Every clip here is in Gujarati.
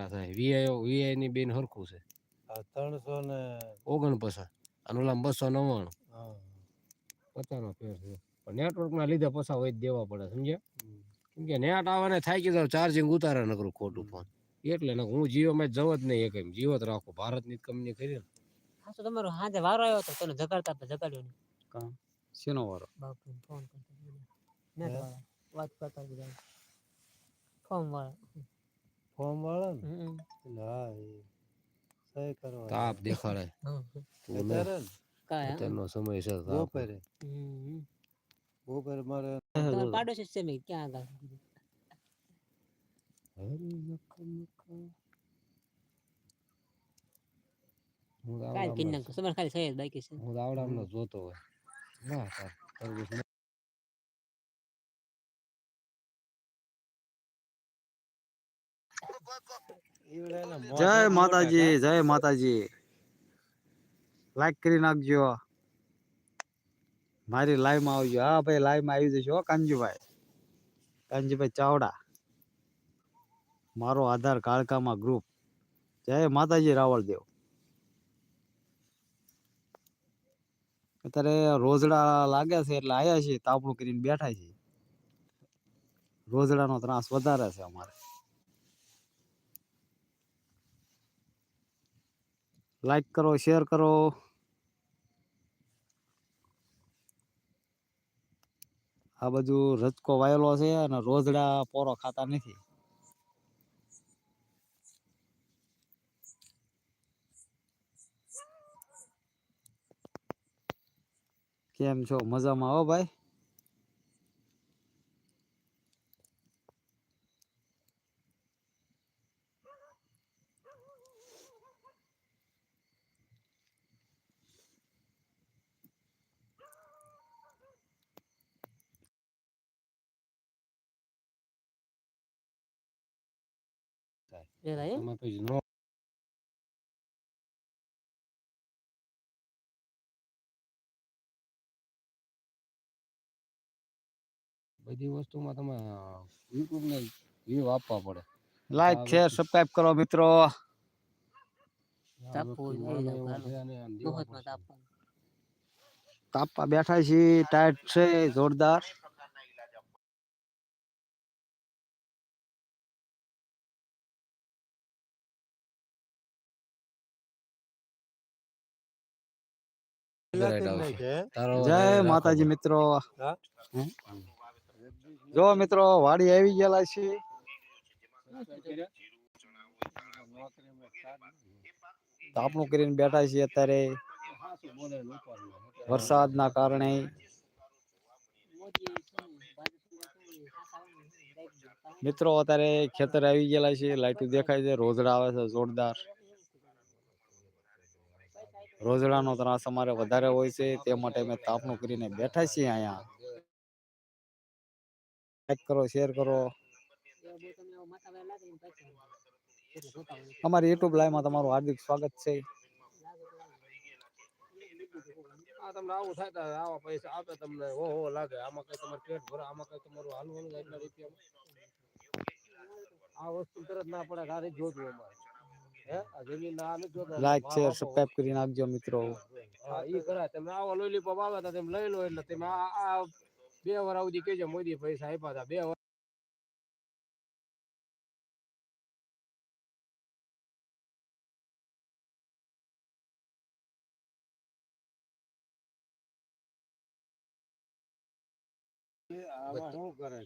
એક્સ્ટ્રા થાય. વીઆઈ વીઆઈ ની બેન હરખું છે. આ ત્રણસો ને ઓગણપચાસ અને ઓલા બસો નવ્વાણું. હા. પચાસનો ફેર છે. પણ નેટવર્કના લીધે પૈસા હોય જ દેવા પડે સમજ્યા? કેમ કે નેટ આવે ને થાય કે ચાર્જિંગ ઉતારે નકરું ખોટું ફોન એટલે ને હું જીઓ માં જવ જ નહીં એક એમ જીઓ જ રાખું. ભારતની કંપની કરી ને. હા તો તમારો હાજે વારો આવ્યો તો તને જગાડતા હતા જગાડ્યો નહીં. કામ શેનો વારો? બાપુ ફોન કરતા વાત કરતા ફોન વાળા. ફોર્મ વાળા ને. એટલે હા એ સહી કરવા તાપ દેખાડે. અત્યારે ને. અત્યારનો સમય છે બપોરે. બપોરે મારે જ છે મેં ક્યાં આગળ? હું તો કાલ કિન્નર આવડામાં તમારે જય માતાજી જય માતાજી. લાઈક કરી નાખજો. મારી લાઈવમાં આવજો. હા ભાઈ લાઈવમાં આવી જશો કાનજીભાઈ. કાનજીભાઈ ચાવડા. મારો આધાર કાળકામાં ગ્રુપ જય માતાજી રાવળ દેવ અત્યારે રોજડા લાગે છે એટલે આયા છીએ તાપણું કરીને બેઠા છીએ. રોજડાનો ત્રાસ વધારે છે અમારે. લાઈક કરો શેર કરો. આ બધું રચકો વાયેલો છે અને રોજડા પોરો ખાતા નથી. કેમ છો? મજામાં હો ભાઈ? રેલા aí. તમે પછી નો બધી વસ્તુમાં તમે યુટ્યુબ ને વ્યૂ આપવા પડે. લાઈક શેર સબસ્ક્રાઇબ કરો મિત્રો. તાપા છે તાપવા બેઠા છીએ ટાઈટ છે જોરદાર. જય રાખો માતાજી પડે. મિત્રો હા? હમ? જો મિત્રો વાડી આવી ગયેલા છે તાપણું કરીને બેઠા છીએ અત્યારે હાચું બોલે ને ઉપાડ્યું. વરસાદના કારણે મિત્રો અત્યારે ખેતર આવી ગયેલા છે લાઈટ દેખાય છે રોજડા આવે છે જોરદાર રોજડાનો ત્રાસ અમારે વધારે હોય છે, તે માટે અમે તાપનું કરીને બેઠા છીએ અહીંયા. લાઈક કરો શેર કરો. અમારી યુટ્યુબ લાઈવમાં તમારું હાર્દિક સ્વાગત છે. તમને આવું થાય આવા પૈસા આપે તમને. ઓહો લાગે. આમાં કઈ તમારે પેટ ભરે, આમાં કઈ તમારું હાલવાનું આ વસ્તુ તરત ના પડે આ રીતે જોતું અમારે. લાઈક શેર સબસ્ક્રાઇબ કરી નાખજો મિત્રો. હા ઈ કરા તમે આવો લોલીપોપ આવે તો તમે લઈ લો એટલે તમે આ આ બે વાર સુધી કેજો મોદી પૈસા આપ્યા હતા બે વાર શું કરે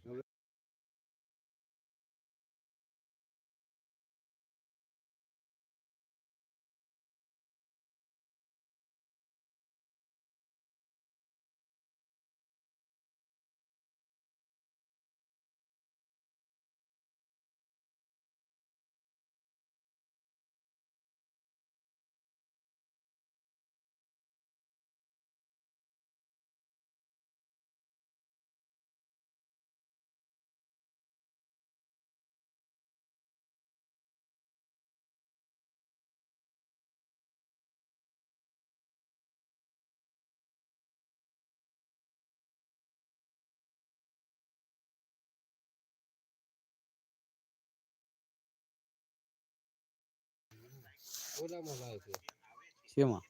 છે શેમાં